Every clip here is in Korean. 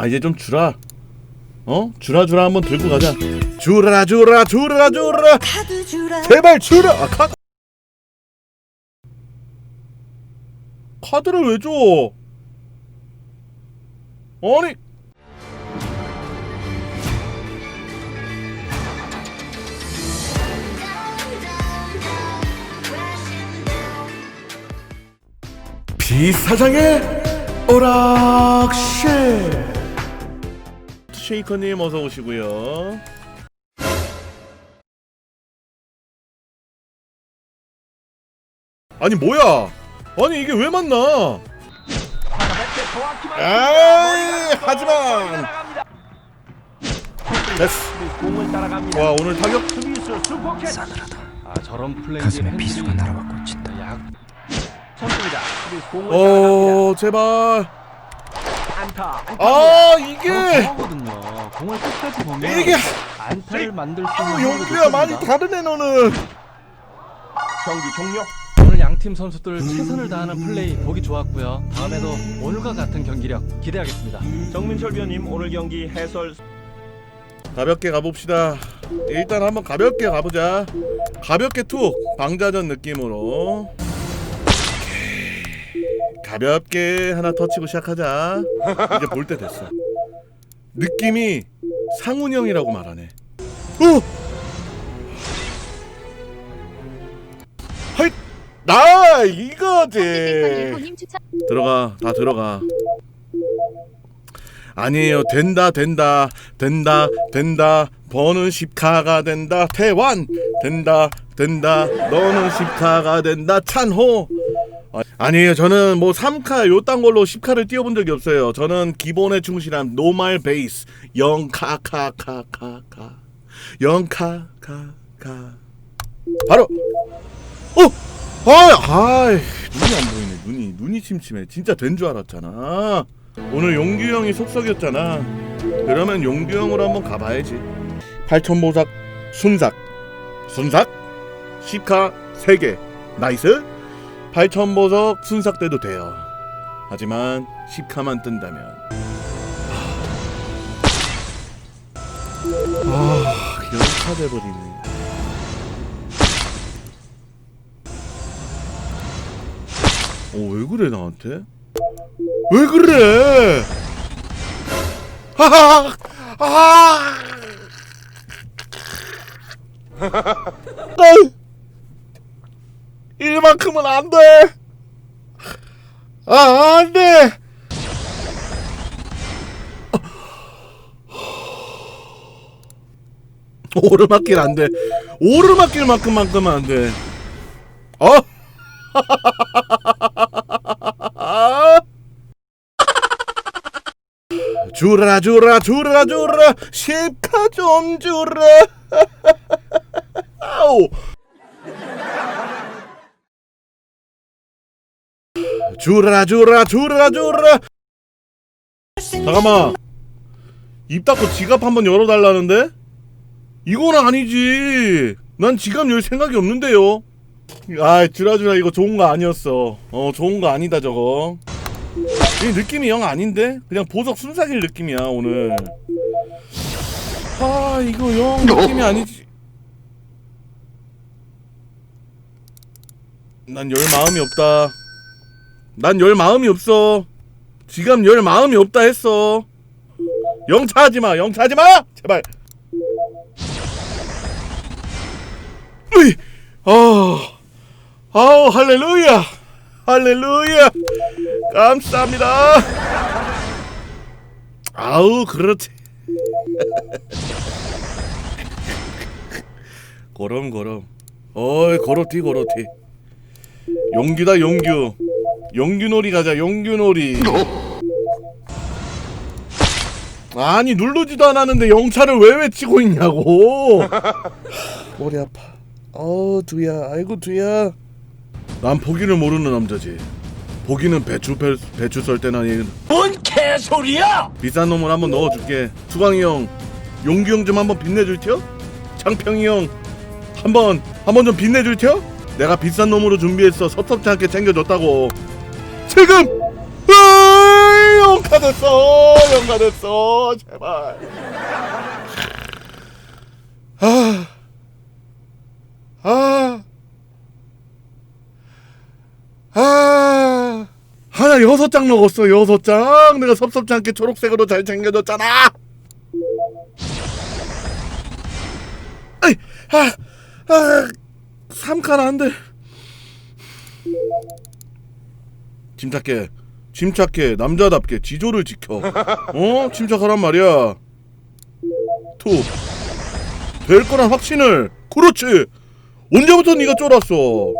아 이제 좀 주라 어? 주라 주라 한번 들고 가자. 주라 주라 주라 주라 카드 주라 제발 주라 아 카드 카드를 왜 줘? 아니. 비사장의 오락실 쉐이커님 어서 오시고요. 아니 뭐야? 아니 이게 왜 만나? 에이 하지만 됐어. 공을 따라갑니다. 와 오늘 타격 수비수 슈퍼캣. 싸늘하다. 아 저런 플레이 가슴에 비수가 날아와 꽂힌다. 약. 선수입니다. 수비수 공을 따라갑니다. 어 제발 안타. 안타. 아 이게 거든요 공을 끝까지 보면 이게 안타를 만들 수 아우 있는 용기야 많이 다르네 너는 경기 종료. 오늘 양팀 선수들 최선을 다하는 플레이 보기 좋았고요. 다음에도 오늘과 같은 경기력 기대하겠습니다. 정민철 위원님 오늘 경기 해설 가볍게 가봅시다. 일단 한번 가볍게 가보자. 가볍게 툭 방자전 느낌으로 가볍게 하나 터치고 시작하자. 이제 볼 때 됐어. 느낌이 상훈 형이라고 말하네. 어! 헐! 나 이거지. 들어가 다 들어가 아니에요 된다 된다 된다 된다 버는 10카가 된다 태완 된다 된다 너는 10카가 된다 찬호 아, 아니에요 저는 뭐 3카 요딴 걸로 10카를 띄워본 적이 없어요 저는 기본에 충실한 노말 베이스 0카카카카카 0카카카 바로 어! 아이, 아이, 눈이 안 보이네. 눈이 눈이 침침해. 진짜 된 줄 알았잖아. 오늘 용규 형이 속썩였잖아. 그러면 용규 형으로 한번 가봐야지. 팔천보삭 순삭 순삭 10카 3개 나이스 팔천보석 순삭 때도 돼요. 하지만 10카만 뜬다면 아, 연차 돼버리네. 어, 왜 그래 나한테? 왜 그래? 하하, 아, 아, 이만큼은 안 돼. 아, 안 돼. 오르막길 안 돼. 오르막길만큼만큼은 안 돼. 어? 주라 주라 주라 주라 십카 좀 주라 아우 주라 주라 주라 주라. 잠깐만. 입 닫고 지갑 한번 열어달라는데? 이거는 아니지. 난 지갑 열 생각이 없는데요. 아 주라주라 이거 좋은 거 아니었어. 어 좋은 거 아니다 저거. 이 느낌이 영 아닌데? 그냥 보석 순삭일 느낌이야 오늘. 아 이거 영 느낌이 아니지. 난 열 마음이 없다 난 열 마음이 없어. 지금 열 마음이 없다 했어. 영차하지 마 영차하지 마! 제발. 으이 아 아우 할렐루야 할렐루야. 감사합니다. 아우 그렇지. 고럼 고럼 어이 고로티 고로티. 용규다 용규 용규놀이 가자 용규놀이 아니 누르지도 않았는데 영차를 왜 외치고 있냐고. 머리 아파. 어 두야. 아이고 두야. 난 포기를 모르는 남자지. 포기는 배추 배, 배추 썰 때나 얘뭔 개소리야? 비싼 놈을 한번 넣어줄게. 수광이 형 용규 형 좀 한번 빛내줄 텨? 창평이 형 한번 한번 좀 빛내줄 텨? 내가 비싼 놈으로 준비했어 섭섭지 않게 챙겨줬다고 지금! 으이, 형 영가 됐어 영가 됐어 제발. 아 아, 아, 하나 여섯 장 먹었어, 여섯 장. 내가 섭섭지 않게 초록색으로 잘 챙겨줬잖아. 아이, 아, 아, 삼칸 안 돼. 침착해, 침착해, 남자답게 지조를 지켜. 어, 침착하란 말이야. 투, 될 거란 확신을. 그렇지. 언제부터 네가 쫄았어?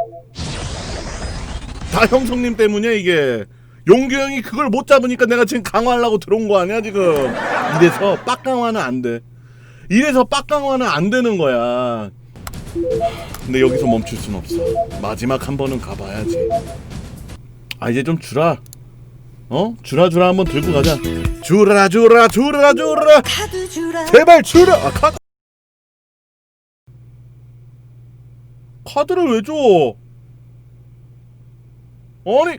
다 형성님 때문이야 이게. 용규 형이 그걸 못 잡으니까 내가 지금 강화하려고 들어온 거 아니야 지금. 이래서 빡강화는 안 돼. 이래서 빡강화는 안 되는 거야. 근데 여기서 멈출 순 없어. 마지막 한 번은 가봐야지. 아 이제 좀 주라. 어? 주라 주라 한번 들고 가자. 주라 주라 주라 주라. 카드 주라 제발 주라. 아 카드. 카드를 왜 줘? 아니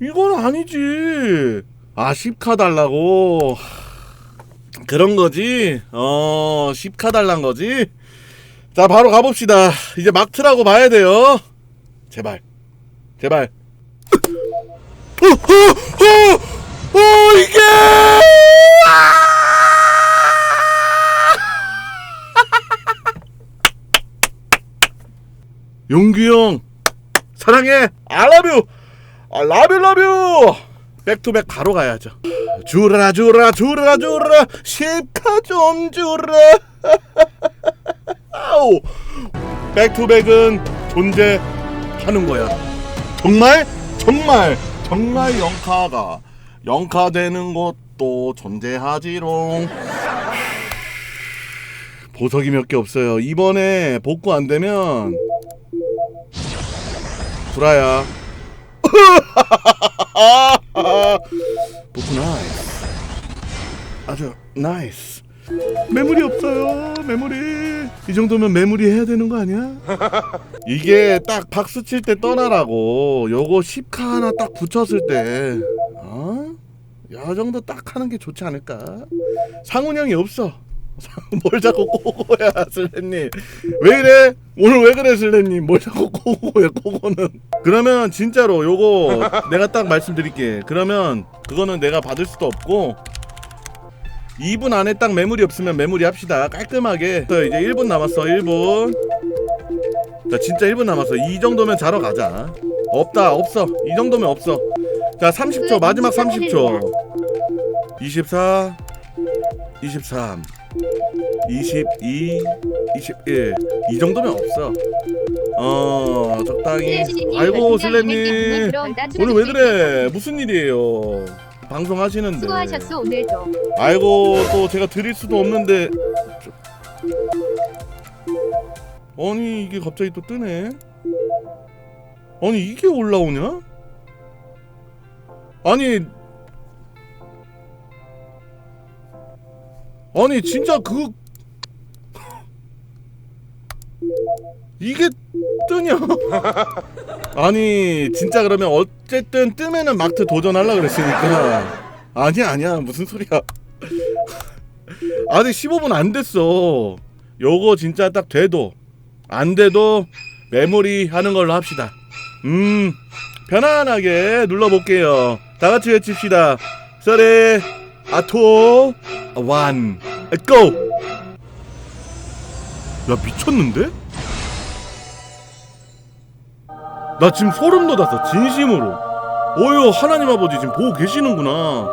이건 아니지. 아 10카 달라고. 하, 그런 거지. 어 10카 달란 거지. 자 바로 가봅시다. 이제 막트라고 봐야 돼요. 제발. 제발. 어, 어, 어, 어, 이게! 용규 형 사랑해. I love you. I love you love you. 백투백 바로 가야죠. 주라 주라 주라 주라. 십카 좀 주라. 아우. 백투백은 존재하는 거야. 정말? 정말 정말 영카가 영카 되는 것도 존재하지롱 보석이 몇 개 없어요 이번에 복구 안 되면 구라야. 복구 나이스. 아주 나이스. 메모리 없어요. 메모리. 이 정도면 메모리 해야 되는 거 아니야? 이게 딱 박수 칠 때 떠나라고. 요거 10카 하나 딱 붙였을 때. 어? 요 정도 딱 하는 게 좋지 않을까? 상훈 형이 없어. 뭘 자꾸 꼬고야 슬래님 왜 이래 오늘 왜 그래 슬래님 뭘 자꾸 꼬고해 꼬고는 그러면 진짜로 요거 내가 딱 말씀드릴게 그러면 그거는 내가 받을 수도 없고 2분 안에 딱 매물이 없으면 매물이 합시다. 깔끔하게. 자, 이제 1분 남았어 1분. 자 진짜 1분 남았어. 이 정도면 자러 가자. 없다 없어. 이 정도면 없어. 자 30초 마지막 30초. 24 23 22 21 이 정도면 없어. 어 적당히. 아이고 슬래님. 오늘 왜 그래? 무슨 일이에요 방송하시는데. 수고하셨어 오늘도. 아이고 또 제가 드릴 수도 없는데. 저- 아니 이게 갑자기 또 뜨네. 아니 이게 올라오냐? 아니. 아니 진짜 그 이게 뜨냐? 아니 진짜 그러면 어쨌든 뜨면은 막트 도전하려 그랬으니까. 아니야 아니야. 무슨 소리야. 아직 15분 안 됐어. 요거 진짜 딱 돼도 안 돼도 메모리 하는 걸로 합시다. 음 편안하게 눌러볼게요. 다 같이 외칩시다. 쓰리 아토 원 고! 야 미쳤는데? 나 지금 소름 돋았어 진심으로 어휴 하나님 아버지 지금 보고 계시는구나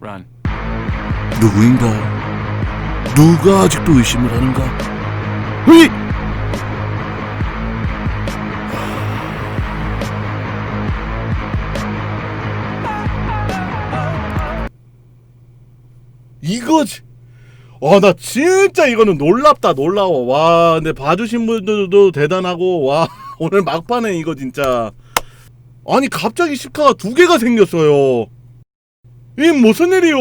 Run. 누구인가? 누가 아직도 의심을 하는가? 으이! 이거지. 와, 나 진짜 이거는 놀랍다, 놀라워. 와, 근데 봐주신 분들도 대단하고, 와, 오늘 막판에 이거 진짜. 아니, 갑자기 시카가 두 개가 생겼어요. 이 무슨 일이요?